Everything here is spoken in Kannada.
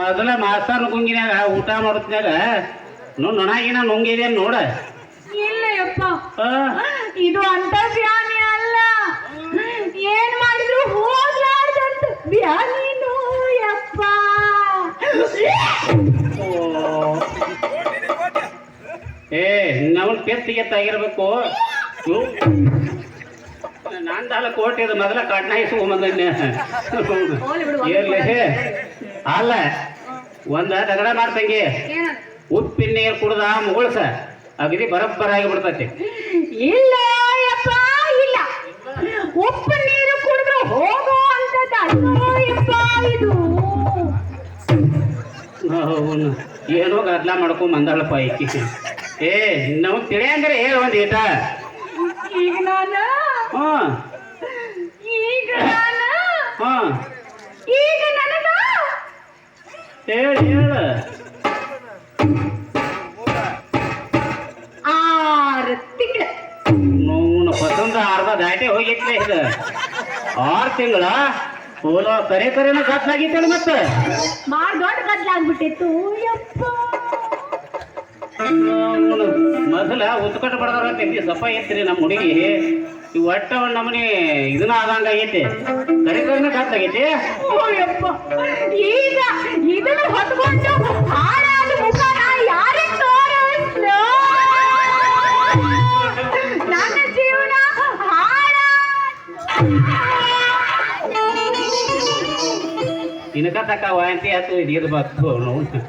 ಮೊದಲ ಮಾಸ್ತರ್ ಕುಂಗಿನಾಗ ಊಟ ಮಾಡುತ್ತಿದ್ದಾಗ ನೋ ನೊಣಾಗಿನ ನುಂಗಿದೆ ನೋಡ. ಇಲ್ಲ ಯಪ್ಪ ಇದು ಅಂತ ಬ್ಯಾನಿ ಅಲ್ಲ. ಏನ್ ಮಾಡಿದ್ರು ಹೋಗ್ಲಾರ್ದಂತ ನೋ ಯಪ್ಪ. ಏ ನಮ್ ಪೆತ್ತಿಗೆ ತಾಗಿರ್ಬೇಕು ನಾನ್ ದಾಲ ಕೋಟಿ ಮೊದಲ ಕಡ್ನ ಅಲ್ಲ ಒಂದ ದಗಡ ಮಾಡ್ತಂಗಿ ಉಪ್ಪಿನ ನೀರು ಕುಡ್ದ ಮುಗುಳ್ಸ ಅಗದಿ ಬರಬ್ಬರಾಗಿ ಬಿಡ್ತತಿ. ಇಲ್ಲ ಯಪ್ಪ ಇಲ್ಲ. ಉಪ್ಪು ನೀರು ಕುಡಿದ್ರೆ ಹೋಗೋ ಅಂತದ್ದು ಯಪ್ಪ ಇದು. ಅವ್ನು ಏನೋ ಗದ್ಲ ಮಾಡ್ಕೊಂಡ್ ಬಂದಾಳಪ್ಪ ಈಕಿ. ಏ ನಾವು ತಿಳಿಯಂದ್ರೆ ಹೇಳ ಒಂದ್ ಏಟ ಈಗ ನಾನು? ಹ್ಞೂ ಈಗ ನಾನು? ಹ್ಞೂ ಈಗ ನನಗ ಹೇಳ ಹೇಳ. ಆರು ತಿಂಗಳು ನೋವು ಪಸಂದ ಅರ್ಧ ದಾಟೆ ಹೋಗಿತ್ಲೆ ಇದು. ಆರು ತಿಂಗಳ ಪೋಲ ಕರೆ ಕರೆನ ಗದ್ದಾಗಿತ್ತಲ್ಲ ಮತ್ತೆ? ಮಾಡ್ ದೊಡ್ಡ ಗದ್ಲಾಗ್ಬಿಟ್ಟಿತ್ತು ಯಪ್ಪ. ಮೊದಲ ಉತ್ಕಟ ಬಡದ್ರ ತೆಗಿ ಸಪ್ಪ ಎತ್ರಿ ನಮ್ಮ ಹುಡುಗಿ. ಈ ಒಟ್ಟ ಒಂದ್ ನಮನಿ ಇದನ್ನ ಆದಂಗ ಆಗೈತಿ. ಕರೆ ಕರೆನ ಗದ್ದಾಗೈತಿ ಓ ಯಪ್ಪ. ಈಗ ಇನ್ಕ ತಕ್ಕ ವಾಂತಿ ಆತು ಇದು ಬತ್ತು ನೋವು